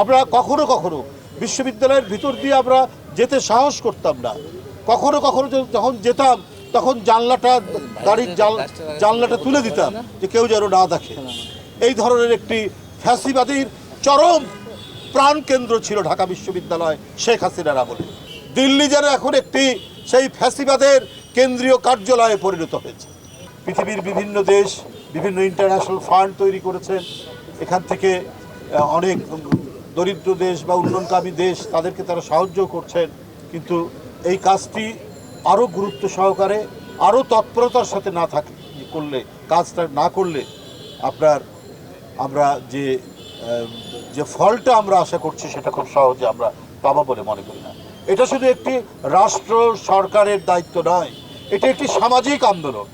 আমরা কখনো কখনো বিশ্ববিদ্যালয়ের ভিতর দিয়ে আমরা যেতে সাহস করতাম না। কখনো কখনো যখন যেতাম, তখন জানলাটা, গাড়ির জানলাটা তুলে দিতাম যে কেউ যেন না দেখে। এই ধরনের একটি ফ্যাসিবাদীর চরম প্রাণকেন্দ্র ছিল ঢাকা বিশ্ববিদ্যালয় শেখ হাসিনার আমলে। দিল্লি যেন এখন একটি সেই ফ্যাসিবাদের কেন্দ্রীয় কার্যালয়ে পরিণত হয়েছে। পৃথিবীর বিভিন্ন দেশ বিভিন্ন ইন্টারন্যাশনাল ফান্ড তৈরি করেছেন এখান থেকে অনেক দরিদ্র দেশ বা উন্নয়নকামী দেশ, তাদেরকে তারা সাহায্য করছেন। কিন্তু এই কাজটি আরও গুরুত্ব সহকারে, আরও তৎপরতার সাথে না থাকে, করলে, কাজটা না করলে আপনার, আমরা যে যে ফলটা আমরা আশা করছি সেটা খুব সহজে আমরা পাবো বলে মনে করি না। এটা শুধু একটি রাষ্ট্র সরকারের দায়িত্ব নয়, এটি একটি সামাজিক আন্দোলন।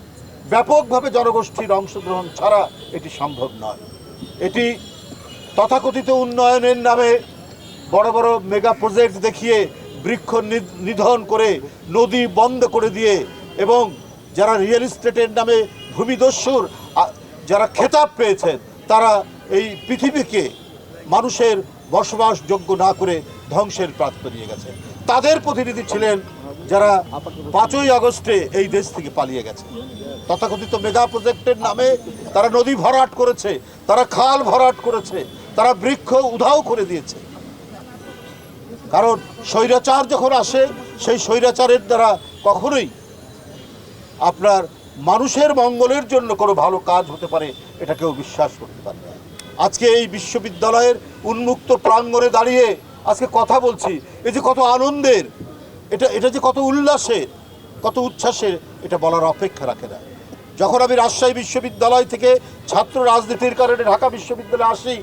ব্যাপকভাবে জনগোষ্ঠীর অংশগ্রহণ ছাড়া এটি সম্ভব নয়। এটি তথাকথিত উন্নয়নের নামে বড় বড় মেগা প্রজেক্ট দেখিয়ে বৃক্ষ নিধন করে নদী বন্ধ করে দিয়ে এবং যারা রিয়েল এস্টেটের নামে ভূমিদস্যুর যারা খেতাব পেয়েছেন, তারা এই পৃথিবীকে মানুষের বসবাসযোগ্য না করে ধ্বংসের প্রাপ্ত নিয়ে গেছে তাদের প্রতিনিধি ছিলেন যারা পাঁচই আগস্টে এই দেশ থেকে পালিয়ে গেছে। তথাকথিত মেগা প্রজেক্টের নামে তারা নদী ভরাট করেছে, তারা খাল ভরাট করেছে তারা বৃক্ষ উধাও করে দিয়েছে। কারণ স্বৈরাচার যখন আসে, সেই স্বৈরাচারের দ্বারা কখনোই আপনার মানুষের মঙ্গলের জন্য কোনো ভালো কাজ হতে পারে, এটা কেউ বিশ্বাস করতে পারে না। আজকে এই বিশ্ববিদ্যালয়ের উন্মুক্ত প্রাঙ্গণে দাঁড়িয়ে আজকে কথা বলছি, এই যে কত আনন্দের, এটা এটা যে কত উল্লাসের, কত উচ্ছ্বাসের, এটা বলার অপেক্ষা রাখে না। যখন আমি রাজশাহী বিশ্ববিদ্যালয় থেকে ছাত্র রাজনীতির কারণে ঢাকা বিশ্ববিদ্যালয়ে আসি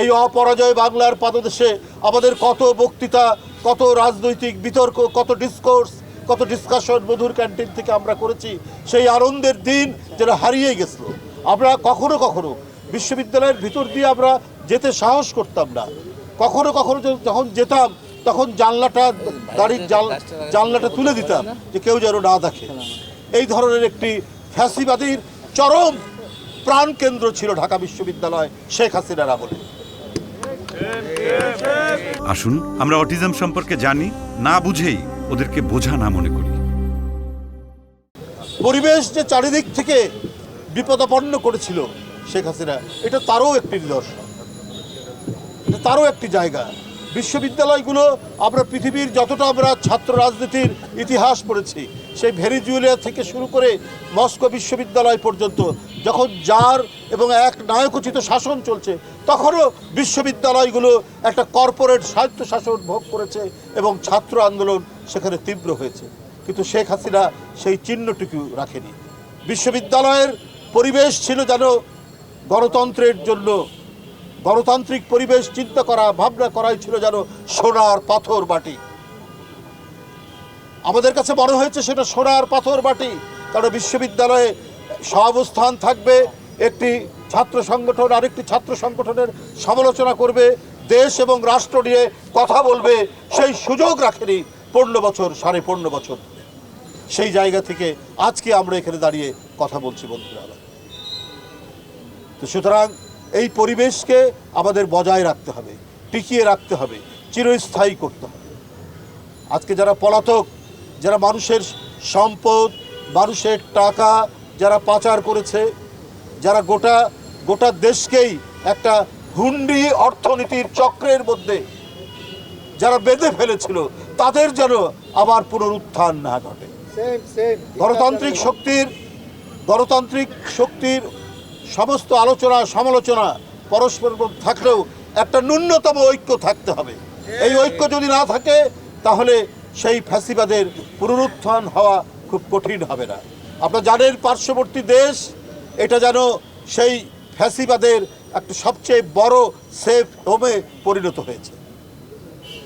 এই অপরাজয় বাংলার পাদদেশে আমাদের কত বক্তৃতা, কত রাজনৈতিক বিতর্ক, কত ডিসকোর্স কত ডিসকাশন মধুর ক্যান্টিন থেকে আমরা করেছি, সেই আনন্দের দিন যেটা হারিয়ে গেছিল। আমরা কখনো কখনো বিশ্ববিদ্যালয়ের ভিতর দিয়ে আমরা যেতে সাহস করতাম না। কখনো কখনো যখন যেতাম, তখন জানলাটা, গাড়ির জানলাটা তুলে দিতাম যে কেউ যেন না দেখে। এই ধরনের একটি ফ্যাসিবাদীর চরম প্রাণকেন্দ্র ছিল ঢাকা বিশ্ববিদ্যালয় শেখ হাসিনার আমলে। আসুন, আমরা অটিজম সম্পর্কে জানি, না বুঝেই ওদেরকে বোঝা না মনে করি। পরিবেশ যে চারিদিক থেকে বিপদাপন্ন করেছিল শেখ হাসিনা, এটা তারও একটি নিদর্শন। এটা তারও একটি জায়গা। বিশ্ববিদ্যালয়গুলো আমরা পৃথিবীর যতটা আমরা ছাত্র রাজনীতির ইতিহাস পড়েছি সেই ভেনিজুয়েলিয়া থেকে শুরু করে মস্কো বিশ্ববিদ্যালয় পর্যন্ত যখন যার এবং এক নায়কোচিত শাসন চলছে, তখনও বিশ্ববিদ্যালয়গুলো একটা কর্পোরেট স্বায়ত্ত শাসন ভোগ করেছে এবং ছাত্র আন্দোলন সেখানে তীব্র হয়েছে। কিন্তু শেখ হাসিনা সেই চিহ্নটুকু রাখেনি। বিশ্ববিদ্যালয়ের পরিবেশ ছিল যেন গণতন্ত্রের জন্য, গণতান্ত্রিক পরিবেশ চিন্তা করা, ভাবনা করাই ছিল যেন সোনার পাথর বাটি আমাদের কাছে মনে হয়েছে সেটা সোনার পাথর বাটি কারণ বিশ্ববিদ্যালয়ে সহাবস্থান থাকবে, একটি ছাত্র সংগঠন আরেকটি ছাত্র সংগঠনের সমালোচনা করবে, দেশ এবং রাষ্ট্র নিয়ে কথা বলবে, সেই সুযোগ রাখেনি পনেরো বছর, সাড়ে পনেরো বছর। সেই জায়গা থেকে আজকে আমরা এখানে দাঁড়িয়ে কথা বলছি, বন্ধুরা। তো সুতরাং এই পরিবেশকে আমাদের বজায় রাখতে হবে, টিকিয়ে রাখতে হবে, চিরস্থায়ী করতে হবে। আজকে যারা পলাতক যারা মানুষের সম্পদ মানুষের টাকা যারা পাচার করেছে যারা গোটা গোটা দেশকেই একটা হুন্ডি অর্থনীতির চক্রের মধ্যে যারা বেঁধে ফেলেছিল তাদের যেন আবার পুনরুত্থান না ঘটে। গণতান্ত্রিক শক্তির গণতান্ত্রিক শক্তির সমস্ত আলোচনা সমালোচনা পরস্পর থাকলেও একটা ন্যূনতম ঐক্য থাকতে হবে। এই ঐক্য যদি না থাকে তাহলে সেই ফ্যাসিবাদের পুনরুত্থান হওয়া খুব কঠিন হবে না। আপনারা জানেন পার্শ্ববর্তী দেশ, এটা যেন সেই ফ্যাসিবাদের একটা সবচেয়ে বড় সেফ হোমে পরিণত হয়েছে।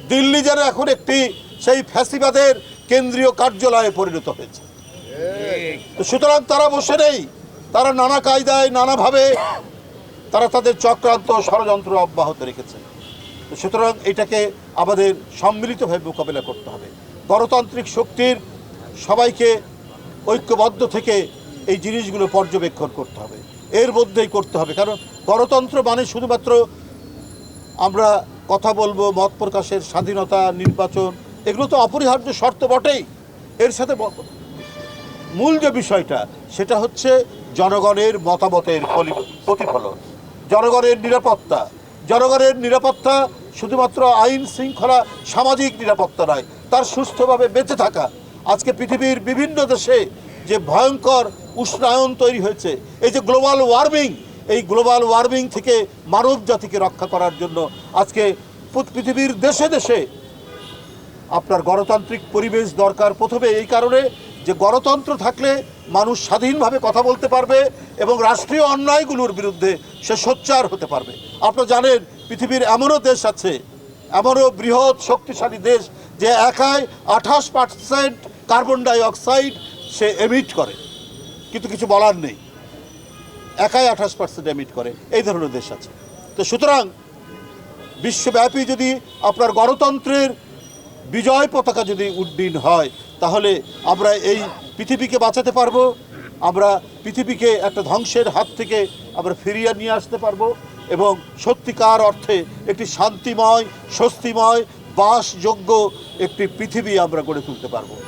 দিল্লি যেন এখন একটি সেই ফ্যাসিবাদের কেন্দ্রীয় কার্যালয়ে পরিণত হয়েছে। সুতরাং তারা বসে নেই, তারা নানা কায়দায়, নানাভাবে তারা তাদের চক্রান্ত ষড়যন্ত্র অব্যাহত রেখেছে। সুতরাং এটাকে আমাদের সম্মিলিতভাবে মোকাবিলা করতে হবে। গণতান্ত্রিক শক্তির সবাইকে ঐক্যবদ্ধ থেকে এই জিনিসগুলো পর্যবেক্ষণ করতে হবে। এর মধ্যেই করতে হবে। কারণ গণতন্ত্র মানে শুধুমাত্র আমরা কথা বলব মত প্রকাশের স্বাধীনতা, নির্বাচন, এগুলো তো অপরিহার্য শর্ত বটেই। এর সাথে মূল যে বিষয়টা, সেটা হচ্ছে জনগণের মতামতের ফলি- প্রতিফলন। জনগণের নিরাপত্তা। জনগণের নিরাপত্তা শুধুমাত্র আইন শৃঙ্খলা, সামাজিক নিরাপত্তা নয়, তার সুস্থভাবে বেঁচে থাকা। আজকে পৃথিবীর বিভিন্ন দেশে যে ভয়ঙ্কর উষ্ণায়ন তৈরি হয়েছে, এই যে গ্লোবাল ওয়ার্মিং, এই গ্লোবাল ওয়ার্মিং থেকে মানব জাতিকে রক্ষা করার জন্য আজকে পৃথিবীর দেশে দেশে আপনার গণতান্ত্রিক পরিবেশ দরকার প্রথমে এই কারণে যে গণতন্ত্র থাকলে মানুষ স্বাধীনভাবে কথা বলতে পারবে এবং রাষ্ট্রীয় অন্যায়গুলোর বিরুদ্ধে সে সোচ্চার হতে পারবে। আপনারা জানেন পৃথিবীর এমনও দেশ আছে, এমনও বৃহৎ শক্তিশালী দেশ যে একাই আঠাশ পার্সেন্ট কার্বন ডাই অক্সাইড সে এমিট করে। কিন্তু কিছু বলার নেই। একাই আঠাশ পার্সেন্ট এমিট করে। এই ধরনের দেশ আছে। তো সুতরাং বিশ্বব্যাপী যদি আপনার গণতন্ত্রের বিজয় পতাকা যদি উড্ডীন হয়, তাহলে আমরা এই পৃথিবীকে বাঁচাতে পারব, আমরা পৃথিবীকে একটা ধ্বংসের হাত থেকে আমরা ফিরিয়ে নিয়ে আসতে পারব। এবং সত্যিকার অর্থে একটি শান্তিময় স্বস্তিময় বাসযোগ্য একটি পৃথিবী আমরা গড়ে তুলতে পারব।